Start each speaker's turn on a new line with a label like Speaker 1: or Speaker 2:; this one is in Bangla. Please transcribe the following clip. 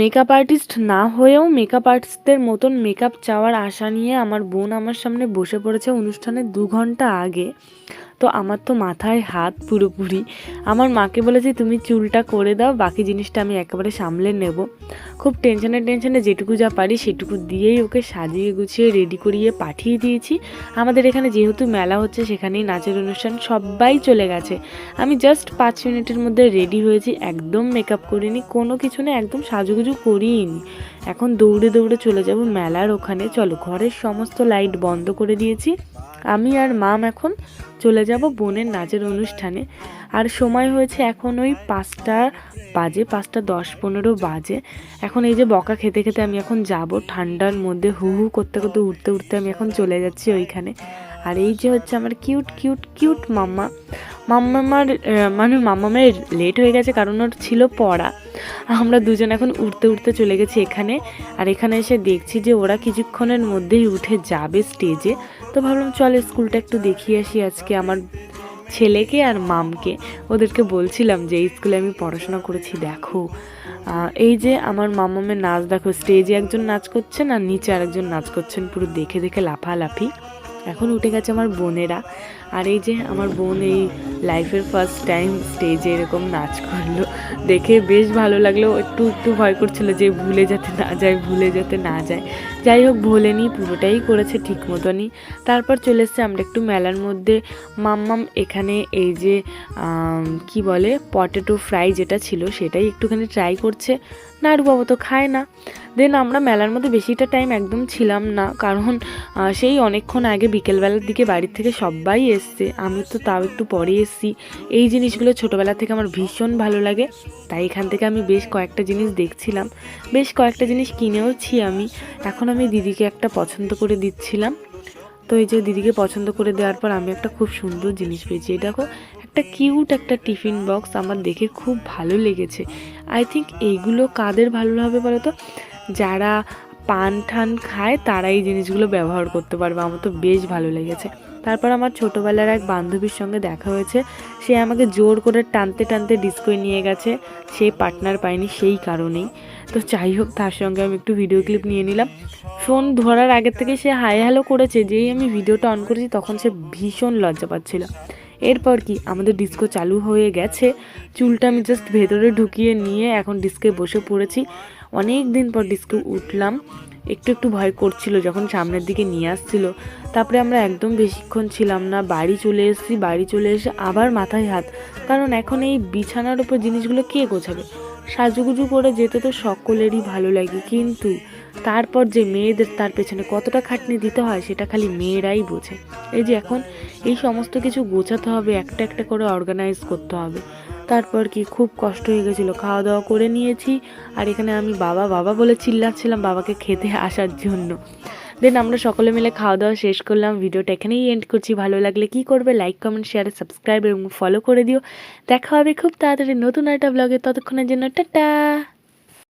Speaker 1: মেকআপ আর্টিস্ট না হয়েও মেকআপ আর্টিস্টদের মতন মেকআপ চাওয়ার আশা নিয়ে আমার বোন আমার সামনে বসে পড়েছে অনুষ্ঠানের দু ঘণ্টা আগে। তো আমার তো মাথায় হাত পুরোপুরি। আমার মাকে বলেছি, তুমি চুলটা করে দাও, বাকি জিনিসটা আমি একেবারে সামলে নেব। খুব টেনশনে টেনশনে যেটুকু যা পারি সেটুকু দিয়েই ওকে সাজিয়ে গুছিয়ে রেডি করিয়ে পাঠিয়ে দিয়েছি। আমাদের এখানে যেহেতু মেলা হচ্ছে, সেখানেই নাচের অনুষ্ঠান সবাই চলে গেছে। আমি জাস্ট পাঁচ মিনিটের মধ্যে রেডি হয়েছি, একদম মেকআপ করিনি, কোনো কিছু না, একদম সাজুগুজু করিনি এখন দৌড়ে দৌড়ে চলে যাব মেলার ওখানে। চলো, ঘরের সমস্ত লাইট বন্ধ করে দিয়েছি। আমি আর মাম এখন চলে যাব বোনের নাচের অনুষ্ঠানে। আর সময় হয়েছে এখন ওই পাঁচটা বাজে, পাঁচটা দশ পনেরো বাজে। এখন এই যে বকা খেতে খেতে আমি এখন যাব। ঠান্ডার মধ্যে হু হু করতে করতে উঠতে উঠতে আমি এখন চলে যাচ্ছি ওইখানে। আর এই যে হচ্ছে আমার কিউট কিউট কিউট মাম্মা। মাম্মামার মানে মাম্মামের লেট হয়ে গেছে কারণ ওর ছিল পড়া। আমরা দুজন এখন উঠতে উঠতে চলে গেছি এখানে। আর এখানে এসে দেখছি যে ওরা কিছুক্ষণের মধ্যেই উঠে যাবে স্টেজে তো ভাবলাম, চল স্কুলটা একটু দেখিয়ে আসি আজকে আমার ছেলেকে আর মামকে। ওদেরকে বলছিলাম যে, এই স্কুলে আমি পড়াশোনা করেছি, দেখো। এই যে আমার মামামের নাচ, দেখো স্টেজে একজন নাচ করছেন আর নিচে আরেকজন নাচ করছেন, পুরো দেখে দেখে লাফালাফি। এখন উঠে গেছে আমার বোনেরা। আর এই যে আমার বোন এই লাইফের ফার্স্ট টাইম স্টেজে এরকম নাচ করল, দেখে বেশ ভালো লাগল। একটু একটু ভয় করছিল যে ভুলে যেতে না যায়, ভুলে যেতে না যায়। যাই হোক, ভোলেনি, পুরোটাই করেছে ঠিক মতনই। তারপর চলে এসছে আমরা একটু মেলার মধ্যে। মাম্মাম এখানে এই যে কি বলে পটেটো ফ্রাই যেটা ছিল সেটাই একটুখানি ট্রাই করছে। নাড়ু বাবা, তো খায় না। দেন আমরা মেলার মধ্যে বেশিটা টাইম একদম ছিলাম না। কারণ সেই অনেকক্ষণ আগে বিকেলবেলার দিকে বাড়ির থেকে সবাই এসছে। আমি তো তাও একটু পরে এসছি। এই জিনিসগুলো ছোটোবেলা থেকে আমার ভীষণ ভালো লাগে। তাই এখান থেকে আমি বেশ কয়েকটা জিনিস দেখছিলাম। বেশ কয়েকটা জিনিস কিনেওছি আমি। এখন আমি দিদিকে একটা পছন্দ করে দিচ্ছিলাম। তো এই যে দিদিকে পছন্দ করে দেওয়ার পর আমি একটা খুব সুন্দর জিনিস পেয়েছি। এই দেখো, একটা কিউট একটা টিফিন বক্স আমার দেখে খুব ভালো লেগেছে। আই থিঙ্ক এইগুলো কাদের ভালো হবে বলো তো? যারা পান ঠান খায়, তারা এই জিনিসগুলো ব্যবহার করতে পারবে। আমার তো বেশ ভালো লেগেছে। তারপর আমার ছোটোবেলার এক বান্ধবীর সঙ্গে দেখা হয়েছে। সে আমাকে জোর করে টানতে টানতে ডিস্কোয় নিয়ে গেছে। সে পার্টনার পায়নি সেই কারণেই। তো যাই হোক, তার সঙ্গে আমি একটু ভিডিও ক্লিপ নিয়ে নিলাম। ফোন ধরার আগের থেকে সে হাই হ্যালো করেছে। যেই আমি ভিডিওটা অন করেছি, তখন সে ভীষণ লজ্জা পাচ্ছিল। এরপর কি? আমাদের ডিস্কো চালু হয়ে গেছে। চুলটা আমি জাস্ট ভেতরে ঢুকিয়ে নিয়ে এখন ডিস্কে বসে পড়েছি। অনেক দিন পর ডিস্কে উঠলাম। একটু একটু ভয় করছিল যখন সামনের দিকে নিয়ে আসছিল। তারপরে আমরা একদম বেশিক্ষণ ছিলাম না। বাড়ি চলে এসেছি, বাড়ি চলে এসে আবার মাথায় হাত। কারণ এখন এই বিছানার উপর জিনিসগুলো কে গোছাবে? সাজুগুজু করে যেতে তো সকলেরই ভালো লাগে। কিন্তু তারপর যে মেয়েদের তার পেছনে কতটা খাটনি দিতে হয়, সেটা খালি মেয়েরাই বোঝে। এই যে এখন এই সমস্ত কিছু গোছাতে হবে, একটা একটা করে অর্গানাইজ করতে হবে। তারপর কি খুব কষ্ট হয়ে গেছিল খাওয়া দাওয়া করে নিয়েছি। আর এখানে আমি বাবা বাবা বলে চিল্লাচ্ছিলাম বাবাকে খেতে আসার জন্য। দেন আমরা সকলে মিলে খাওয়া দাওয়া শেষ করলাম, ভিডিওটা এখানেই এন্ড করছি। ভালো লাগলে কি করবে লাইক কমেন্ট শেয়ার সাবস্ক্রাইব এবং ফলো করে দিও। দেখা হবে খুব তাড়াতাড়ি নতুন একটা ব্লগে ততক্ষণের জন্য টাটা!